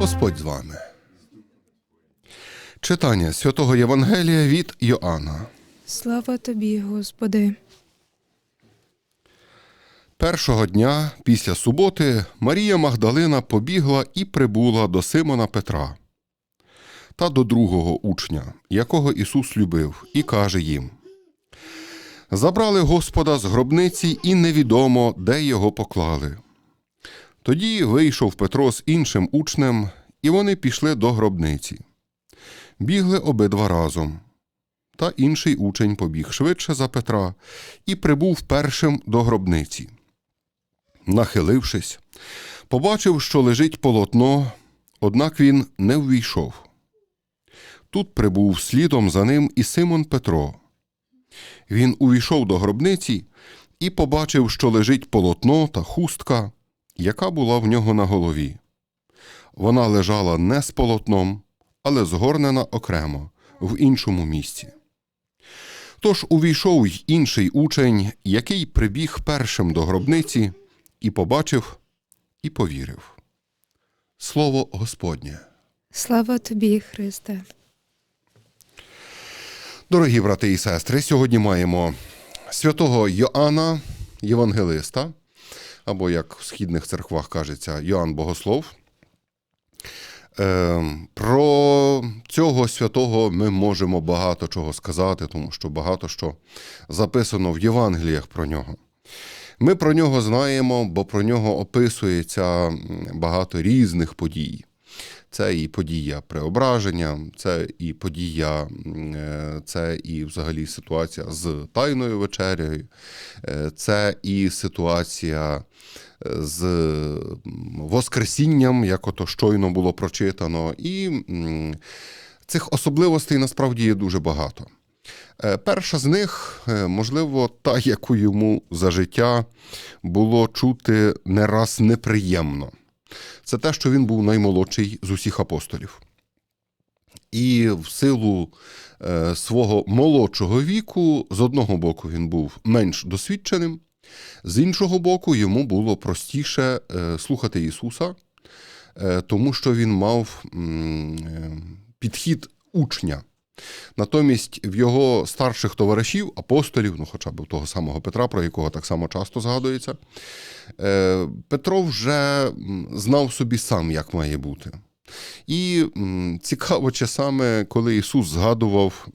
Господь з вами. Читання святого Євангелія від Йоанна. Слава тобі, Господи. Першого дня після суботи Марія Магдалина побігла і прибула до Симона Петра та до другого учня, якого Ісус любив, і каже їм: Забрали Господа з гробниці, і невідомо, де його поклали. Тоді вийшов Петро з іншим учнем, і вони пішли до гробниці. Бігли обидва разом. Та інший учень побіг швидше за Петра і прибув першим до гробниці. Нахилившись, побачив, що лежить полотно, однак він не ввійшов. Тут прибув слідом за ним і Симон Петро. Він увійшов до гробниці і побачив, що лежить полотно та хустка, яка була в нього на голові. Вона лежала не з полотном, але згорнена окремо в іншому місці. Тож увійшов й інший учень, який прибіг першим до гробниці, і побачив, і повірив. Слово Господнє. Слава тобі, Христе. Дорогі брати і сестри, сьогодні маємо святого Йоанна, Євангелиста, або, як в східних церквах кажеться, Йоанн Богослов. Е, Про цього святого ми можемо багато чого сказати, тому що багато що записано в Євангеліях про нього. Ми про нього знаємо, бо про нього описується багато різних подій. Це і подія преображення, це і подія, е, це і взагалі ситуація з Тайною вечерею, е, це і ситуація е, з Воскресінням, як ото щойно було прочитано. І цих особливостей насправді є дуже багато. Перша з них, можливо, та, яку йому за життя було чути не раз неприємно. Це те, що він був наймолодший з усіх апостолів. І в силу е, свого молодшого віку, з одного боку, він був менш досвідченим, з іншого боку, йому було простіше е, слухати Ісуса, е, тому що він мав е, підхід учня. Натомість в його старших товаришів, апостолів, ну хоча б того самого Петра, про якого так само часто згадується, е, Петро вже знав собі сам, як має бути. І цікаво, чи саме коли Ісус згадував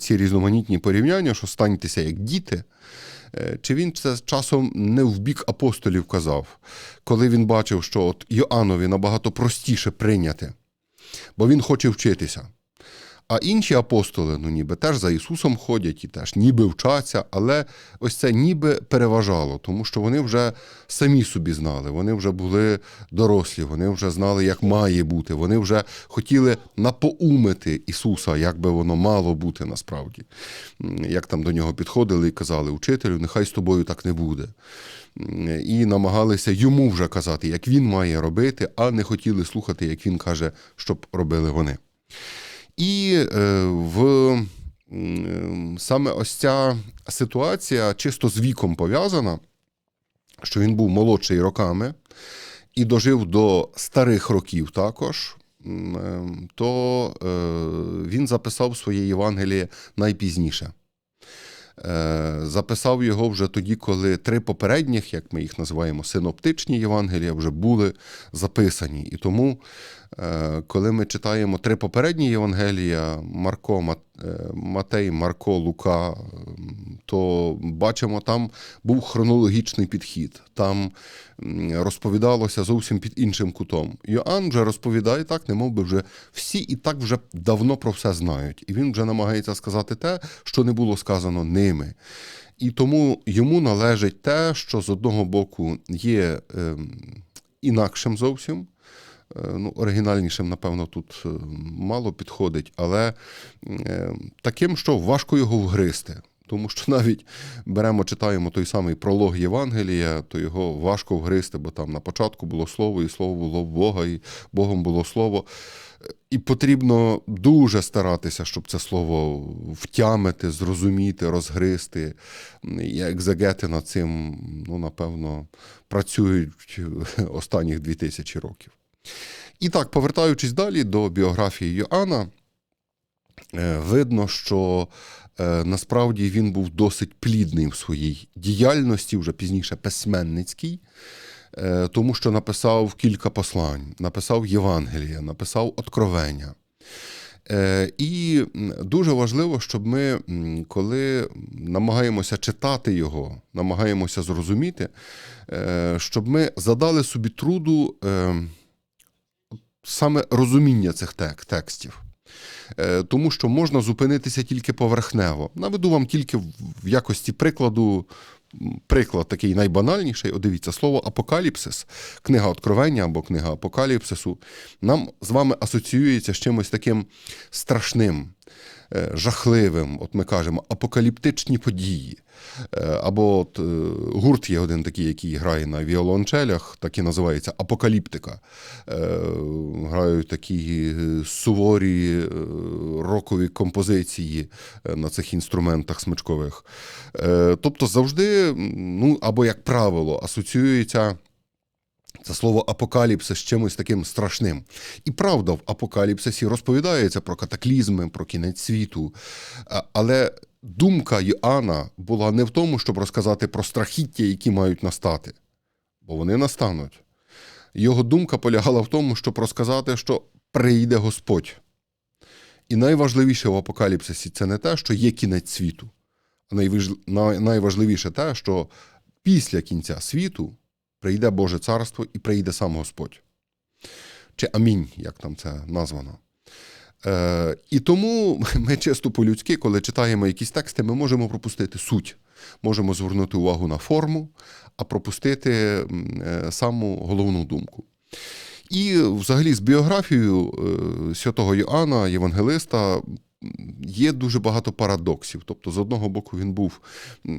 ці різноманітні порівняння, що станьтеся як діти, е, чи він це часом не в бік апостолів казав, коли він бачив, що от Йоаннові набагато простіше прийняти, бо він хоче вчитися. А інші апостоли, ну ніби теж за Ісусом ходять і теж ніби вчаться, але ось це ніби переважало, тому що вони вже самі собі знали, вони вже були дорослі, вони вже знали, як має бути, вони вже хотіли напоумити Ісуса, як би воно мало бути насправді. Як там до нього підходили і казали, учителю, нехай з тобою так не буде. І намагалися йому вже казати, як він має робити, а не хотіли слухати, як він каже, щоб робили вони. І е, в саме ось ця ситуація чисто з віком пов'язана, що він був молодший роками і дожив до старих років також. е, То е, він записав своє Євангеліє найпізніше. Записав його вже тоді, коли три попередніх, як ми їх називаємо, синоптичні Євангелія, вже були записані. І тому, коли ми читаємо три попередні Євангелія Марко, е, Матей, Марко, Лука, то бачимо, там був хронологічний підхід. Там розповідалося зовсім під іншим кутом. Йоанн вже розповідає так, немов би вже всі і так вже давно про все знають. І він вже намагається сказати те, що не було сказано ними. І тому йому належить те, що з одного боку є ем, інакшим зовсім. Е, Ну, оригінальнішим, напевно, тут е, мало підходить, але е, таким, що важко його вгризти. Тому що навіть беремо, читаємо той самий пролог Євангелія, то його важко вгризти, бо там на початку було слово, і слово було в Бога, і Богом було слово. І потрібно дуже старатися, щоб це слово втямити, зрозуміти, розгризти. І екзегети над цим, ну, напевно, працюють останніх дві тисячі років. І так, повертаючись далі до біографії Йоанна, е, видно, що е, насправді він був досить плідний в своїй діяльності, вже пізніше письменницькій, е, тому що написав кілька послань, написав Євангелія, написав Откровення. І дуже важливо, щоб ми, коли намагаємося читати його, намагаємося зрозуміти, щоб ми задали собі труду е, саме розуміння цих тек- текстів. Е, Тому що можна зупинитися тільки поверхнево. Наведу вам тільки в якості прикладу. Приклад такий найбанальніший. О, дивіться, слово апокаліпсис, книга Откровення або книга Апокаліпсису, нам з вами асоціюється з чимось таким страшним, жахливим. От ми кажемо, апокаліптичні події. Е, Або от, е, гурт є один такий, який грає на віолончелях, так і називається Апокаліптика. Е, Грають такі е, суворі е, рокові композиції е, на цих інструментах смичкових. Е, Тобто завжди, ну або як правило, асоціюється. Це слово апокаліпсис з чимось таким страшним. І правда, в апокаліпсисі розповідається про катаклізми, про кінець світу. Але думка Йоанна була не в тому, щоб розказати про страхіття, які мають настати, бо вони настануть. Його думка полягала в тому, щоб розказати, що прийде Господь. І найважливіше в апокаліпсисі це не те, що є кінець світу, а найважливіше те, що після кінця світу прийде Боже царство і прийде сам Господь. Чи амінь, як там це названо. Е, і тому ми чисто по-людськи, коли читаємо якісь тексти, ми можемо пропустити суть, можемо звернути увагу на форму, а пропустити е, саму головну думку. І взагалі з біографією е, святого Йоанна, Євангелиста, є дуже багато парадоксів. Тобто, з одного боку, він був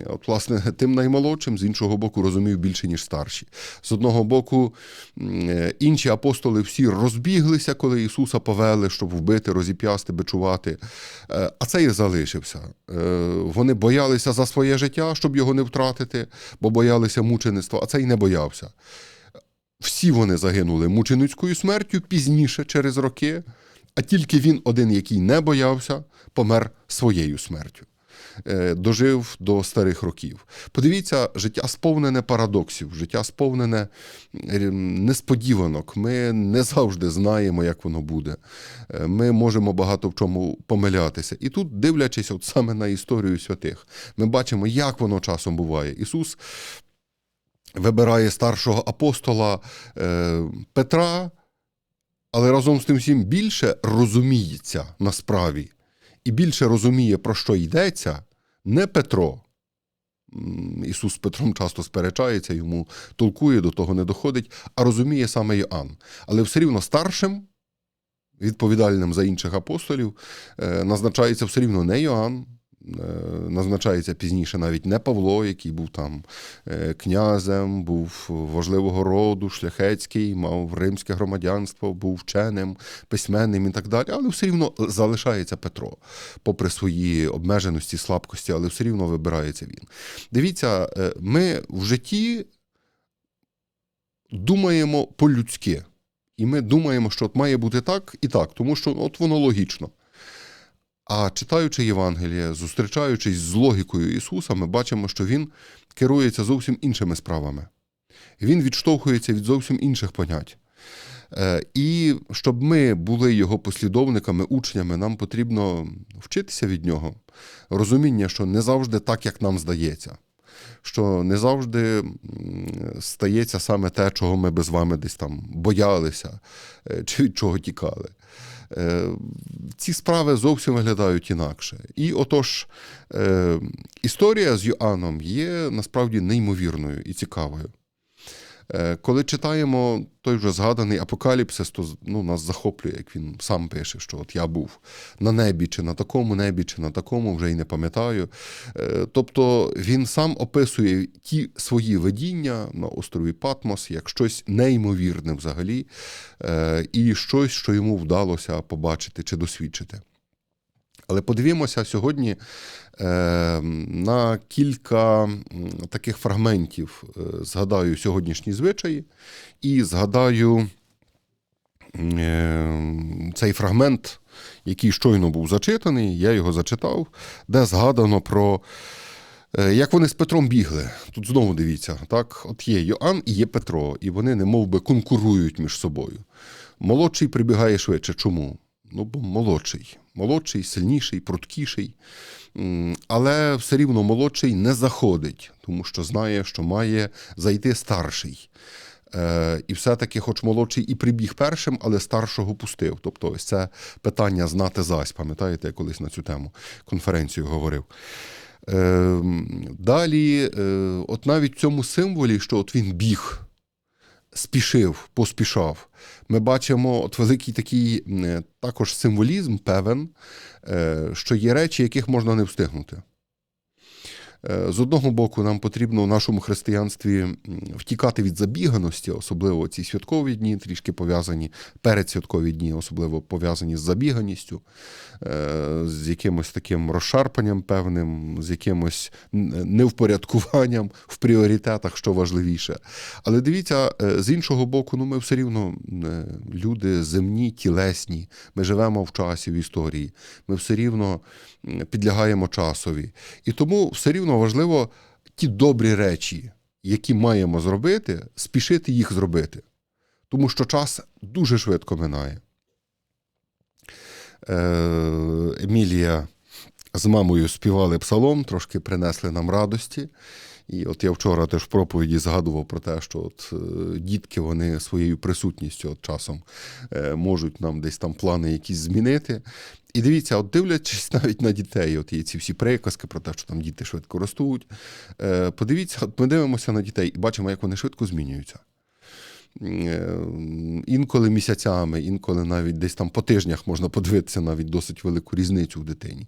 от, власне тим наймолодшим, з іншого боку, розумів більше, ніж старші. З одного боку, е, інші апостоли всі розбіглися, коли Ісуса повели, щоб вбити, розіп'ясти, бичувати. Е, А цей залишився. Е, Вони боялися за своє життя, щоб його не втратити, бо боялися мучеництва, а цей не боявся. Всі вони загинули мученицькою смертю пізніше, через роки, а тільки він один, який не боявся, помер своєю смертю. Е, Дожив до старих років. Подивіться, життя сповнене парадоксів, життя сповнене несподіванок. Ми не завжди знаємо, як воно буде. Е, Ми можемо багато в чому помилятися. І тут, дивлячись от саме на історію святих, ми бачимо, як воно часом буває. Ісус вибирає старшого апостола е, Петра, але разом з тим всім більше розуміється на справі і більше розуміє, про що йдеться, не Петро. Ісус з Петром часто сперечається, йому толкує, до того не доходить, а розуміє саме Йоанн. Але все рівно старшим, відповідальним за інших апостолів, е, назначається все рівно не Йоанн, назначається пізніше навіть не Павло, який був там е, князем, був важливого роду, шляхетський, мав римське громадянство, був вченим, письменним і так далі. Але все рівно залишається Петро, попри свої обмеженості, слабкості, але все рівно вибирається він. Дивіться, е, ми в житті думаємо по-людськи. І ми думаємо, що от має бути так і так, тому що от воно логічно. А читаючи Євангеліє, зустрічаючись з логікою Ісуса, ми бачимо, що Він керується зовсім іншими справами. Він відштовхується від зовсім інших понять. Е, І щоб ми були його послідовниками, учнями, нам потрібно вчитися від нього. Розуміння, що не завжди так, як нам здається, що не завжди стається саме те, чого ми з вами десь там боялися е, чи від чого тікали. Е, Ці справи зовсім виглядають інакше. І отож, е, історія з Йоанном є насправді неймовірною і цікавою. Е, Коли читаємо той вже згаданий апокаліпсис, то ну, нас захоплює, як він сам пише, що от я був на небі, чи на такому небі, чи на такому, вже й не пам'ятаю. Е, Тобто він сам описує ті свої видіння на острові Патмос як щось неймовірне взагалі, е, і щось, що йому вдалося побачити чи досвідчити. Але подивімося сьогодні е, на кілька таких фрагментів. Е, Згадаю сьогоднішні звичаї і згадаю е, цей фрагмент, який щойно був зачитаний, я його зачитав, де згадано про. Як вони з Петром бігли, тут знову дивіться, так, от є Йоанн і є Петро, і вони не би конкурують між собою. Молодший прибігає швидше. Чому? Ну, бо молодший. Молодший, сильніший, пруткіший. Але все рівно молодший не заходить, тому що знає, що має зайти старший. Е, і все-таки, хоч молодший і прибіг першим, але старшого пустив. Тобто, ось це питання знати зась. Пам'ятаєте, я колись на цю тему конференцію говорив. Е, далі, е, от навіть в цьому символі, що от він біг, спішив, поспішав. Ми бачимо от великий такий також символізм певен, е, що є речі, яких можна не встигнути. Е, З одного боку, нам потрібно в нашому християнстві втікати від забіганості, особливо ці святкові дні, трішки пов'язані, передсвяткові дні, особливо пов'язані з забіганістю, е, з якимось таким розшарпанням певним, з якимось невпорядкуванням в пріоритетах, що важливіше. Але дивіться, е, з іншого боку, ну ми все рівно люди земні, тілесні, ми живемо в часі, в історії, ми все рівно підлягаємо часові. І тому все рівно важливо ті добрі речі, які маємо зробити, спішити їх зробити. Тому що час дуже швидко минає. Е, Емілія з мамою співали псалом, трошки принесли нам радості. І от я вчора теж в проповіді згадував про те, що от е, дітки вони своєю присутністю от часом е, можуть нам десь там плани якісь змінити. І дивіться, от дивлячись навіть на дітей, от є ці всі приказки про те, що там діти швидко ростуть. Е, подивіться, от ми дивимося на дітей і бачимо, як вони швидко змінюються. Е, Інколи місяцями, інколи навіть десь там по тижнях можна подивитися навіть досить велику різницю в дитині.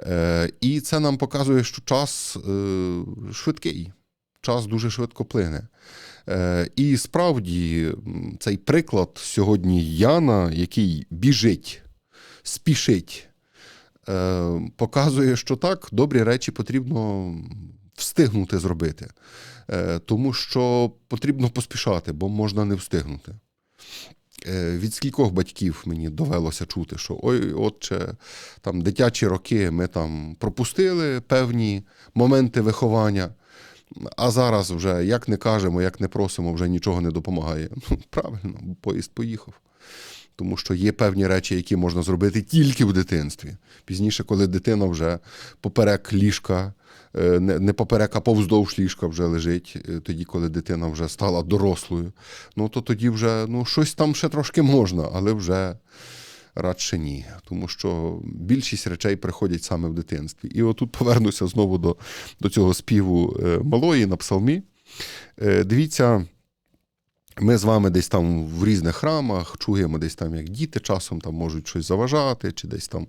Е, І це нам показує, що час е, швидкий, час дуже швидко плине. І справді цей приклад сьогодні Яна, який біжить, спішить, показує, що так, добрі речі потрібно встигнути зробити. Е, Тому що потрібно поспішати, бо можна не встигнути. Е, Від скількох батьків мені довелося чути, що ой, отче, там дитячі роки ми там пропустили певні моменти виховання, а зараз вже як не кажемо, як не просимо, вже нічого не допомагає. Ну, правильно, поїзд поїхав. Тому що є певні речі, які можна зробити тільки в дитинстві. Пізніше, коли дитина вже поперек ліжка, е, не поперек, а повздовж ліжка вже лежить, е, тоді, коли дитина вже стала дорослою, ну то тоді вже ну, щось там ще трошки можна, але вже радше ні. Тому що більшість речей приходять саме в дитинстві. І отут повернуся знову до, до цього співу е, малої на псалмі. Дивіться. Ми з вами десь там в різних храмах чуємо десь там, як діти часом там можуть щось заважати, чи десь там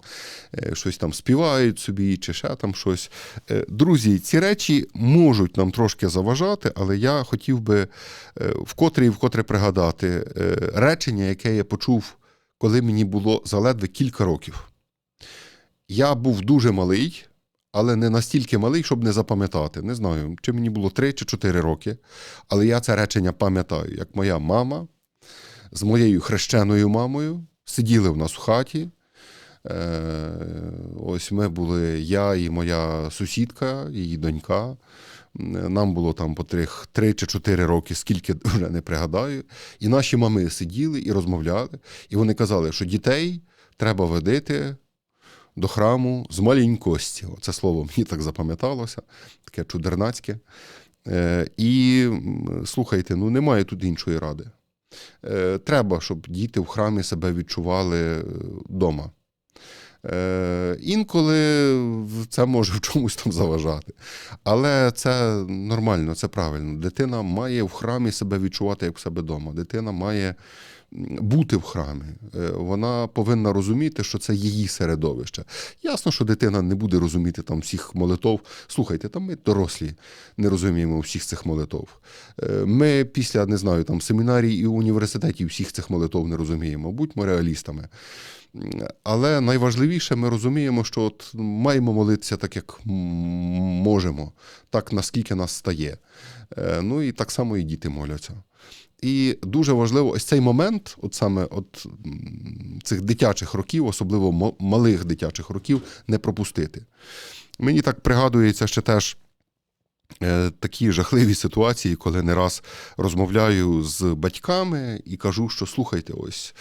е, щось там співають собі, чи ще там щось. Е, Друзі, ці речі можуть нам трошки заважати, але я хотів би е, вкотре і вкотре пригадати речення, яке я почув, коли мені було заледве кілька років. Я був дуже малий, але не настільки малий, щоб не запам'ятати. Не знаю, чи мені було 3 чи 4 роки, але я це речення пам'ятаю, як моя мама з моєю хрещеною мамою сиділи в нас в хаті. Е, ось ми були я і моя сусідка, її донька. Нам було там по 3, 3 чи 4 роки, скільки вже не пригадаю. І наші мами сиділи і розмовляли. І вони казали, що дітей треба водити до храму з маленькості. Це слово мені так запам'яталося, таке чудернацьке. Е, І слухайте, ну немає тут іншої ради. Е, Треба, щоб діти в храмі себе відчували вдома. Е, Інколи це може в чомусь там заважати. Але це нормально, це правильно. Дитина має в храмі себе відчувати як в себе вдома. Дитина має бути в храмі. Е, Вона повинна розуміти, що це її середовище. Ясно, що дитина не буде розуміти там всіх молитов. Слухайте, там ми дорослі не розуміємо всіх цих молитов. Е, Ми після не знаю там семінарій і університетів всіх цих молитов не розуміємо. Будьмо реалістами. Але найважливіше, ми розуміємо, що от маємо молитися так, як можемо, так наскільки нас стає. Е, Ну і так само і діти моляться. І дуже важливо ось цей момент, от саме от цих дитячих років, особливо малих дитячих років, не пропустити. Мені так пригадується ще теж е, такі жахливі ситуації, коли не раз розмовляю з батьками і кажу, що слухайте, ось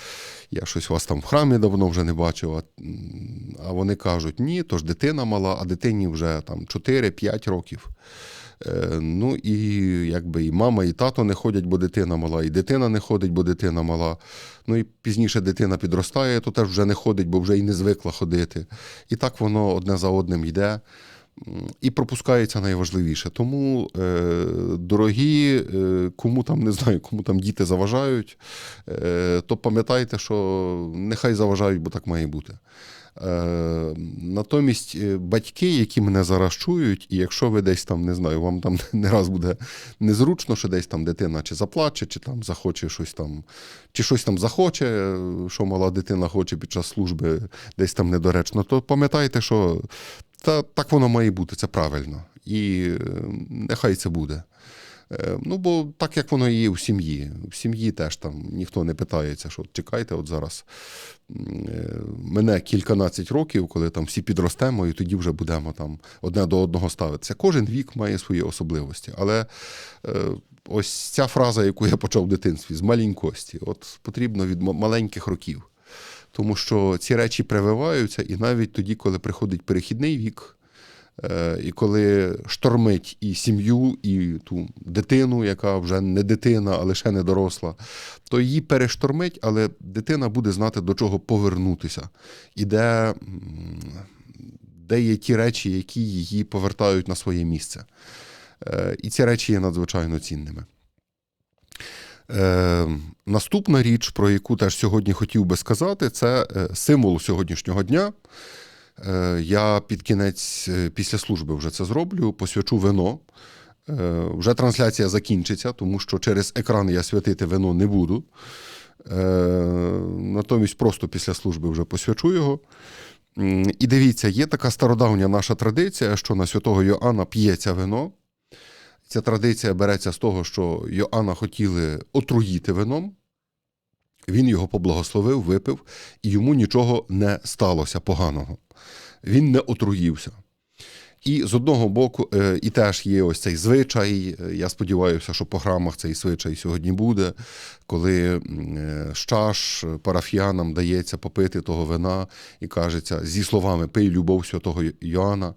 я щось вас там в храмі давно вже не бачив. А, вони кажуть, ні, то ж дитина мала, а дитині вже там 4-5 років. Е, Ну і якби і мама, і тато не ходять, бо дитина мала, і дитина не ходить, бо дитина мала. Ну і пізніше дитина підростає, то теж вже не ходить, бо вже і не звикла ходити. І так воно одне за одним йде. І пропускається найважливіше. Тому, е, дорогі, е, кому там не знаю, кому там діти заважають, е, то пам'ятайте, що нехай заважають, бо так має бути. Е, натомість е, батьки, які мене зараз чують, і якщо ви десь там не знаю, вам там не раз буде незручно, що десь там дитина чи заплаче, чи там захоче щось там, чи щось там захоче, е, що мала дитина хоче під час служби, десь там недоречно, то пам'ятайте, що та, так воно має бути, це правильно. І нехай це буде. Е, Ну, бо так як воно є в сім'ї. В сім'ї теж там ніхто не питається, що чекайте, от зараз е, мене кільканадцять років, коли там всі підростемо, і тоді вже будемо там одне до одного ставитися. Кожен вік має свої особливості. Але е, ось ця фраза, яку я почав в дитинстві, з маленькості, от потрібно від маленьких років. Тому що ці речі прививаються, і навіть тоді, коли приходить перехідний вік, І коли штормить і сім'ю, і ту дитину, яка вже не дитина, але ще не доросла, то її перештормить, але дитина буде знати, до чого повернутися, і де, де є ті речі, які її повертають на своє місце. Е, І ці речі є надзвичайно цінними. Е, наступна річ, про яку теж сьогодні хотів би сказати, це е, символ сьогоднішнього дня. Е, Я під кінець е, після служби вже це зроблю, посвячу вино. Е, Вже трансляція закінчиться, тому що через екран я святити вино не буду. Натомість просто після служби вже посвячу його. І дивіться, є така стародавня наша традиція, що на святого Йоанна п'ється вино. Ця традиція береться з того, що Йоанна хотіли отруїти вином. Він його поблагословив, випив, і йому нічого не сталося поганого. Він не отруївся. І з одного боку, е, і теж є ось цей звичай. е, Я сподіваюся, що по храмах цей звичай сьогодні буде, коли е, з чаш парафіянам дається попити того вина і кажеться зі словами пий любов святого Йоанна.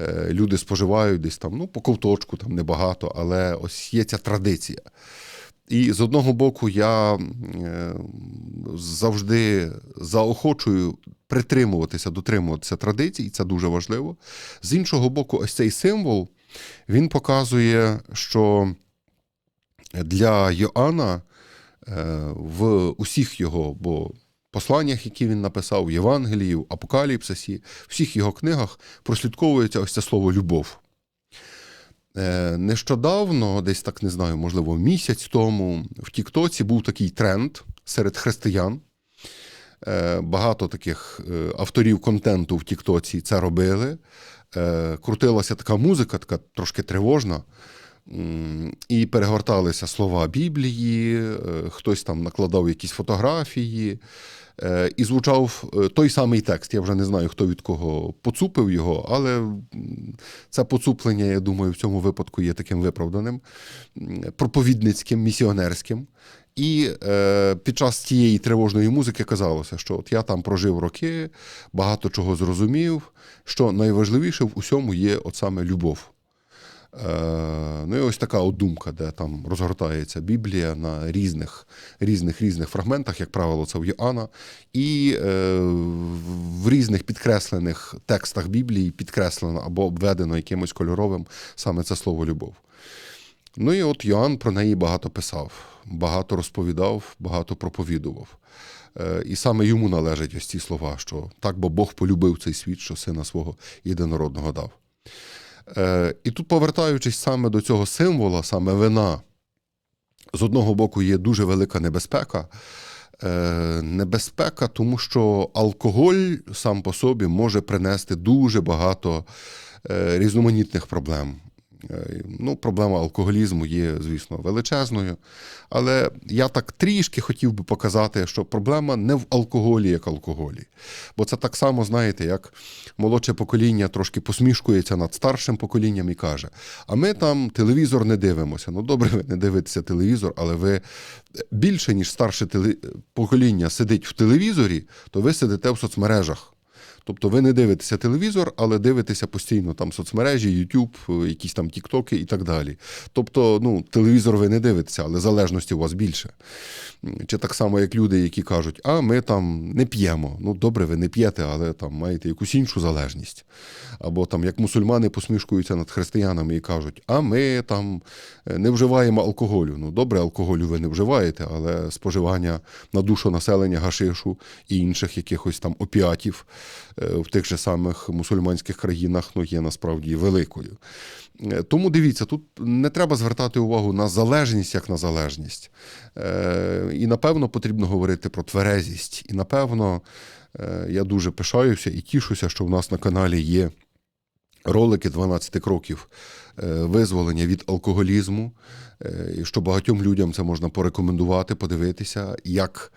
Е, Люди споживають десь там, ну, по ковточку, там небагато, але ось є ця традиція. І з одного боку, я е, завжди заохочую притримуватися, дотримуватися традицій, це дуже важливо. З іншого боку, ось цей символ він показує, що для Йоанна е, в усіх його бо посланнях, які він написав, в Євангелії, в Апокаліпсисі, в всіх його книгах прослідковується ось це слово любов. Е, Нещодавно, десь так не знаю, можливо, місяць тому в Тіктоці був такий тренд серед християн. Е, Багато таких е, авторів контенту в Тіктоці це робили. Крутилася така музика, така трошки тривожна. І перегорталися слова Біблії, хтось там накладав якісь фотографії, і звучав е, той самий текст. Я вже не знаю, хто від кого поцупив його, але це поцуплення, я думаю, в цьому випадку є таким виправданим, проповідницьким, місіонерським. І е, під час цієї тривожної музики казалося, що от я там прожив роки, багато чого зрозумів, що найважливіше в усьому є от саме любов. Е, ну і ось така от думка, де там розгортається Біблія на різних різних різних фрагментах, як правило, це в Йоанна, і е, в різних підкреслених текстах Біблії підкреслено або обведено якимось кольоровим саме це слово любов. Ну і от Йоанн про неї багато писав, багато розповідав, багато проповідував. Е, І саме йому належать ось ці слова, що так, бо Бог полюбив цей світ, що сина свого єдинородного дав. Е, І тут, повертаючись саме до цього символа, саме вина, з одного боку є дуже велика небезпека. е, небезпека, тому що алкоголь сам по собі може принести дуже багато е, різноманітних проблем. Е, Ну, проблема алкоголізму є, звісно, величезною. Але я так трішки хотів би показати, що проблема не в алкоголі, як алкоголі. Бо це так само, знаєте, як молодше покоління трошки посмішкується над старшим поколінням і каже: а ми там телевізор не дивимося. Ну, добре, ви не дивитеся телевізор, але ви більше, ніж старше покоління сидить в телевізорі, то ви сидите в соцмережах. Тобто ви не дивитеся телевізор, але дивитеся постійно там соцмережі, YouTube, якісь там Тіктоки і так далі. Тобто, ну, телевізор ви не дивитеся, але залежності у вас більше. Чи так само, як люди, які кажуть, а ми там не п'ємо. Ну, добре, ви не п'єте, але там маєте якусь іншу залежність. Або там як мусульмани посмішкуються над християнами і кажуть, а ми там е, не вживаємо алкоголю. Ну, добре, алкоголю ви не вживаєте, але споживання на душу населення гашишу і інших якихось там опіатів е, в тих же самих мусульманських країнах ну, є насправді великою. Е, Тому дивіться, тут не треба звертати увагу на залежність як на залежність. Е, І напевно потрібно говорити про тверезість. І напевно е, я дуже пишаюся і тішуся, що в нас на каналі є ролики 12 кроків е, визволення від алкоголізму, е, що багатьом людям це можна порекомендувати, подивитися, як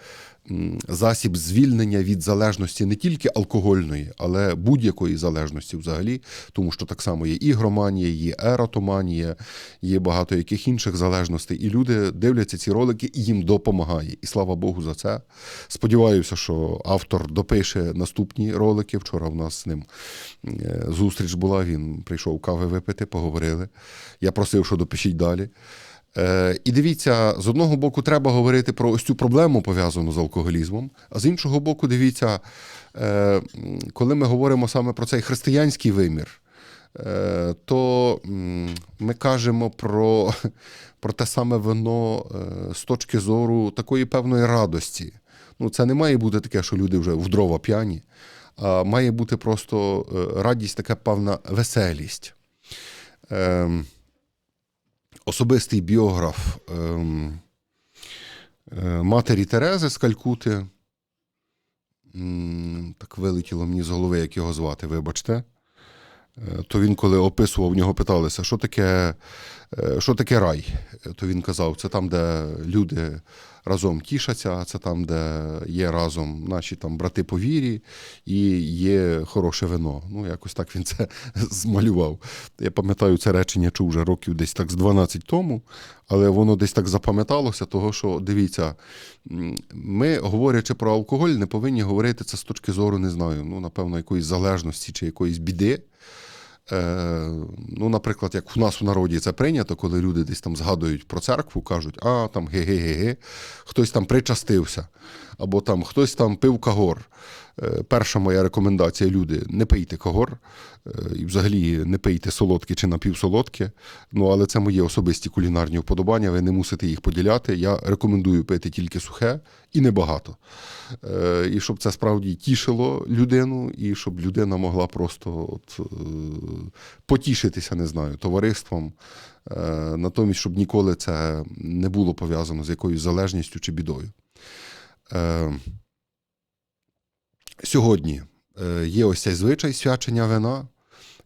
засіб звільнення від залежності не тільки алкогольної, але будь-якої залежності взагалі, тому що так само є ігроманія, є ератоманія, є багато яких інших залежностей. І люди дивляться ці ролики і їм допомагає. І слава Богу за це. Сподіваюся, що автор допише наступні ролики. Вчора в нас з ним е, зустріч була. Він прийшов кави випити, поговорили. Я просив, що допишіть далі. Е, І дивіться, з одного боку, треба говорити про ось цю проблему пов'язану з алкоголізмом, а з іншого боку, дивіться, е, коли ми говоримо саме про цей християнський вимір, е, то ми кажемо про, про те саме вино з точки зору такої певної радості. Ну, це не має бути таке, що люди вже вдрова п'яні, а має бути просто радість, така певна веселість. Особистий біограф ем, е, матері Терези з Калькути. Так вилетіло мені з голови, як його звати, вибачте. Е, То він, коли описував, в нього питалися, що таке, е, що таке рай. Е, То він казав, це там, де люди разом тішаться, це там, де є разом наші там брати по вірі і є хороше вино. Ну, якось так він це змалював. Я пам'ятаю це речення, чув вже років десь так з 12 тому, але воно десь так запам'яталося, того що дивіться, ми, говорячи про алкоголь, не повинні говорити це з точки зору, не знаю, ну, напевно, якоїсь залежності чи якоїсь біди. Е, ну, наприклад, як у нас в народі це прийнято, коли люди десь там згадують про церкву, кажуть, а там ге-ге-ге-ге, хтось там причастився, або там хтось там пив кагор. Е, перша моя рекомендація, люди, не пийте кагор, е, і взагалі не пийте солодке чи напівсолодке. Ну, але це мої особисті кулінарні вподобання, ви не мусите їх поділяти. Я рекомендую пити тільки сухе і небагато. Е, І щоб це справді тішило людину, і щоб людина могла просто от, потішитися, не знаю, товариством. Натомість, щоб ніколи це не було пов'язано з якоюсь залежністю чи бідою. Сьогодні е, є ось цей звичай свячення вина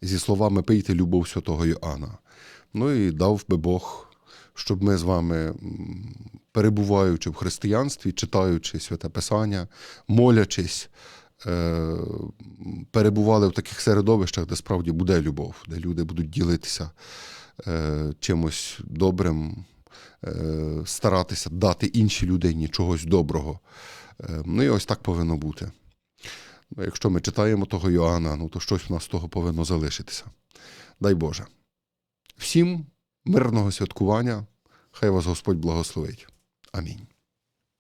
зі словами пийте любов святого Йоанна. Ну і дав би Бог, щоб ми з вами, перебуваючи в християнстві, читаючи святе Писання, молячись, е, перебували в таких середовищах, де справді буде любов, де люди будуть ділитися е, чимось добрим, старатися дати іншій людині чогось доброго. Ну і ось так повинно бути. Ну, Якщо ми читаємо того Йоанна, ну то щось в нас з того повинно залишитися. Дай Боже. Всім мирного святкування. Хай вас Господь благословить. Амінь.